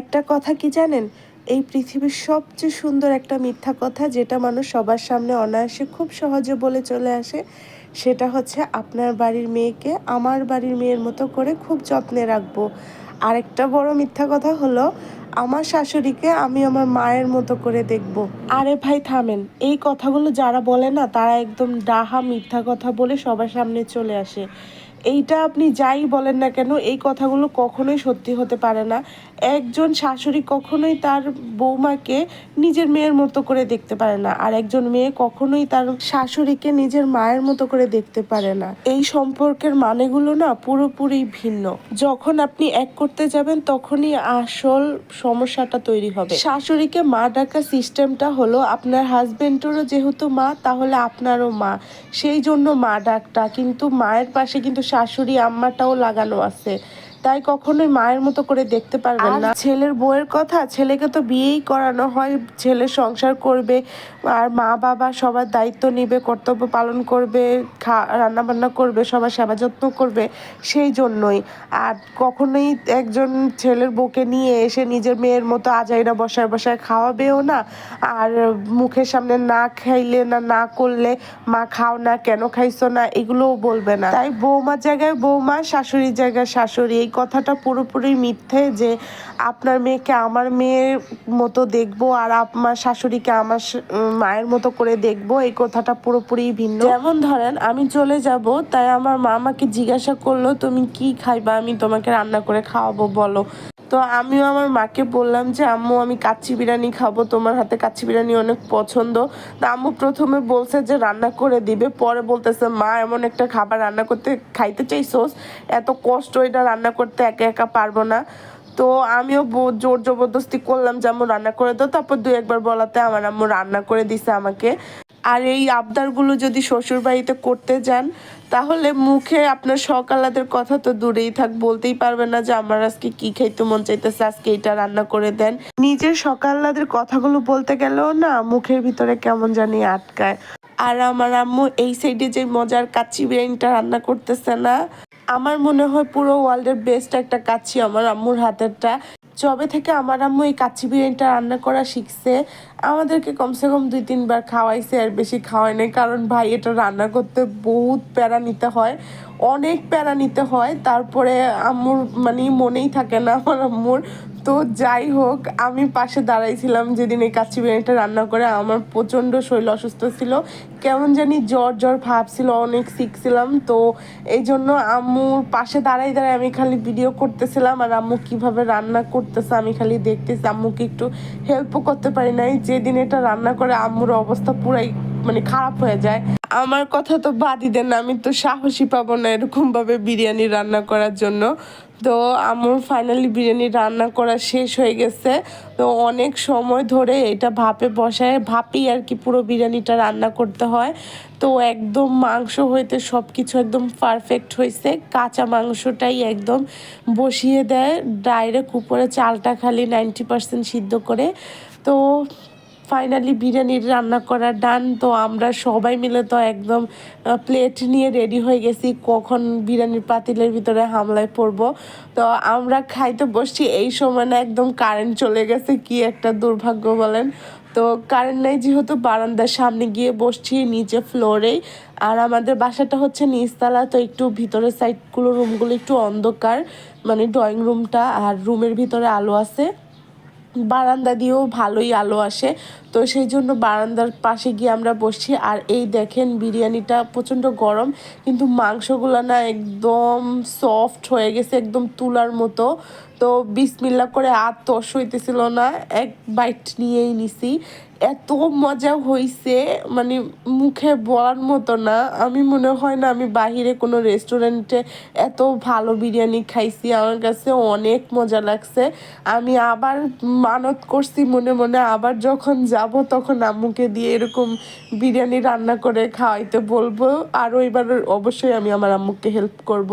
একটা কথা কি জানেন? এই পৃথিবীর সবচেয়ে সুন্দর একটা মিথ্যা কথা যেটা মানুষ সবার সামনে অনায়াসে খুব সহজে বলে চলে আসে, সেটা হচ্ছে আপনার বাড়ির মেয়েকে আমার বাড়ির মেয়ের মতো করে খুব যত্নে রাখব। আরেকটা বড় মিথ্যা কথা হলো, আমার শাশুড়িকে আমি আমার মায়ের মতো করে দেখব। আরে ভাই থামেন, এই কথাগুলো যারা বলে না, তারা একদম ডাহা মিথ্যা কথা বলে সবার সামনে চলে আসে। এইটা আপনি যাই বলেন না কেন, এই কথাগুলো কখনোই সত্যি হতে পারে না। একজন শাশুড়ি কখনোই তার বৌমাকে নিজের মেয়ের মতো করে দেখতে পারে না, আর একজন মেয়ে কখনোই তার শাশুড়িকে নিজের মায়ের মতো করে দেখতে পারে না। এই সম্পর্কের মানেগুলো না পুরোপুরি ভিন্ন। যখন আপনি এক করতে যাবেন, তখনই আসল সমস্যাটা তৈরি হবে। শাশুড়িকে মা ডাকা সিস্টেমটা হলো, আপনার হাজবেন্ডেরও যেহেতু মা, তাহলে আপনারও মা। সেই জন্য মা ডাকটা, কিন্তু মায়ের পাশে কিন্তু শাশুড়ি আম্মাটাও লাগানো আছে। তাই কখনোই মায়ের মতো করে দেখতে পারবেন না। ছেলের বউয়ের কথা, ছেলেকে তো বিয়েই করানো হয়, ছেলে সংসার করবে, আর মা বাবা সবার দায়িত্ব নিবে, কর্তব্য পালন করবে, খা রান্না বান্না করবে, সবার সেবা যত্ন করবে, সেই জন্যই। আর কখনোই একজন ছেলের বউকে নিয়ে এসে নিজের মেয়ের মতো আজাইরা বসায় বসায় খাওয়াবেও না। আর মুখের সামনে না খাইলে না না করলে মা খাও না, কেন খাইছো না, এগুলোও বলবে না। তাই বৌমার জায়গায় বৌমা, শাশুড়ির জায়গায় শাশুড়ি কথাটা পুরোপুরি মিথ্যে যে আপনার মেয়েকে আমার মেয়ের মতো দেখব আর আমার শাশুড়িকে আমার মায়ের মতো করে দেখব, এই কথাটা পুরোপুরি ভিন্ন। যেমন ধরেন, আমি চলে যাব, তাই আমার মা আমাকে জিজ্ঞাসা করল, তুমি কি খাইবা? আমি তোমাকে রান্না করে খাওয়াবো, বলো। তো আমিও আমার মাকে বললাম যে, আম্মু, আমি কাচ্চি বিরিয়ানি খাব। তোমার হাতে কাচ্চি বিরিয়ানি অনেক পছন্দ। তা আম্মু প্রথমে বলছে যে, রান্না করে দিবে। পরে বলতেছে, মা, এমন একটা খাবার রান্না করতে খাইতে চাইছোস? এত কষ্ট এটা রান্না করতে একা একা পারব না। তো আমিও জোর জবরদস্তি করলাম যে, আম্মু, রান্না করে দাও। তারপর দু একবার বলাতে আমার আম্মু রান্না করে দিছে আমাকে। আর এই আবদারগুলো যদি শ্বশুর বাড়িতে করতে যান, তাহলে মুখে আপনার সকালাদের কথা তো দূরেই থাক, বলতেই পারবেন না যে আমার আজকে কি খাইতে মন চাইতেছে, আজকে এটা রান্না করে দেন। নিজের সকালাদের কথাগুলো বলতে গেলেও না মুখের ভিতরে কেমন জানি আটকায়। আর আমার আম্মু এই সাইডে যে মজার কাচ্চি বিরিয়ানিটা রান্না করতেছে না আমার মনে হয় পুরো ওয়ার্ল্ডের বেস্ট একটা কাছি আমার আম্মুর হাতেরটা। যবে থেকে আমার আম্মু এই কাচ্চি বিরিয়ানিটা রান্না করা শিখছে, আমাদেরকে কমসে কম দুই তিনবার খাওয়াইছে আর বেশি খাওয়াই নাই, কারণ ভাই এটা রান্না করতে বহুত প্যারা নিতে হয়, অনেক প্যারা নিতে হয়, তারপরে আম্মুর মানে মনেই থাকে না আমার আম্মুর। তো যাই হোক, আমি পাশে দাঁড়াইছিলাম যেদিন এই কাচ্চি বিরিয়ানিটা রান্না করে, আমার প্রচণ্ড শরীর অসুস্থ ছিল। কেমন জানি জ্বর জ্বর ভাব ছিল, অনেক সিক ছিলাম। তো এই জন্য আম্মুর পাশে দাঁড়াই দাঁড়াই আমি খালি ভিডিও করতেছিলাম, আর আম্মু কীভাবে রান্না করতেছে আমি খালি দেখতেছি। আম্মুকে একটু হেল্পও করতে পারি নাই। যেদিন এটা রান্না করে, আম্মুর অবস্থা পুরাই মানে খারাপ হয়ে যায়। আমার কথা তো বাদই দেন না, আমি তো সাহসী পাবো না এরকম ভাবে বিরিয়ানি রান্না করার জন্য। তো আমার ফাইনালি বিরিয়ানি রান্না করা শেষ হয়ে গেছে। তো অনেক সময় ধরে এটা ভাপে বসায় ভাপেই আর কি পুরো বিরিয়ানিটা রান্না করতে হয়। তো একদম মাংস হইতে সব কিছু একদম পারফেক্ট হয়েছে কাঁচা মাংসটাই একদম বসিয়ে দেয় ডাইরেক্ট উপরে চালটা খালি নাইনটি পার্সেন্ট সিদ্ধ করে। তো ফাইনালি বিরিয়ানি রান্না করা ডান তো আমরা সবাই মিলে তো একদম প্লেট নিয়ে রেডি হয়ে গেছি, কখন বিরিয়ানির পাতিলের ভিতরে হামলায় পড়ব। তো আমরা খাইতে বসছি, এই সময় না একদম কারেন্ট চলে গেছে, কি একটা দুর্ভাগ্য বলেন। তো কারেন্ট নাই যেহেতু, বারান্দার সামনে গিয়ে বসছি, নিচে ফ্লোরেই আর আমাদের বাসাটা হচ্ছে নিচতলা, তো একটু ভিতরের সাইডগুলো রুমগুলো একটু অন্ধকার মানে ড্রয়িং রুমটা আর রুমের ভিতরে আলো আছে। বারান্দা দিয়েও ভালোই আলো আসে। তো সেই জন্য বারান্দার পাশে গিয়ে আমরা বসছি। আর এই দেখেন বিরিয়ানিটা প্রচণ্ড গরম, কিন্তু মাংসগুলো না একদম সফট হয়ে গেছে, একদম তুলার মতো। তো বিসমিল্লা করে আর তস হইতেছিল না। এক বাইট নিয়েই নিছি। এত মজা হইছে মানে মুখে বলার মতো না। আমি মনে হয় না আমি বাহিরে কোনো রেস্টুরেন্টে এত ভালো বিরিয়ানি খাইছি। আমার কাছে অনেক মজা লাগছে। আমি আবার মানত করছি মনে মনে। আবার যখন যাব তখন আম্মুকে দিয়ে এরকম বিরিয়ানি রান্না করে খাওয়াইতে বলব। আরও এবার অবশ্যই আমি আমার আম্মুকে হেল্প করব।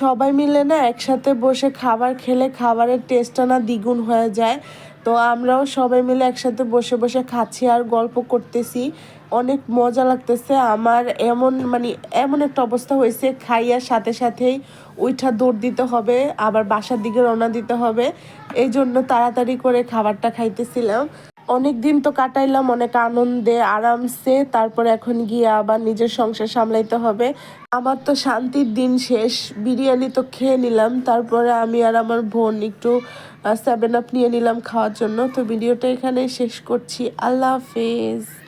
সবাই মিলে না একসাথে বসে খাবার খেলে খাবারের টেস্টটা না দ্বিগুণ হয়ে যায়। তো আমরাও সবাই মিলে একসাথে বসে বসে খাচ্ছি আর গল্প করতেছি। অনেক মজা লাগতেছে। আমার এমন মানে এমন একটা অবস্থা হয়েছে খাইয়ার সাথে সাথেই উইঠা দৌড় দিতে হবে, আবার বাসার দিকে রওনা দিতে হবে। এই জন্য তাড়াতাড়ি করে খাবারটা খাইতেছিলাম। অনেক দিন তো কাটাইলাম, অনেক আনন্দে, আরামসে, তারপর এখন গিয়ে আবার নিজের সংসার সামলাইতে হবে। আমার তো শান্তির দিন শেষ, বিরিয়ানি তো খেয়ে নিলাম, তারপরে আমি আর আমার বোন একটু সেভেন আপ নিয়ে নিলাম খাওয়ার জন্য। তো ভিডিওটা এখানে শেষ করছি। আল্লাহ হাফেজ।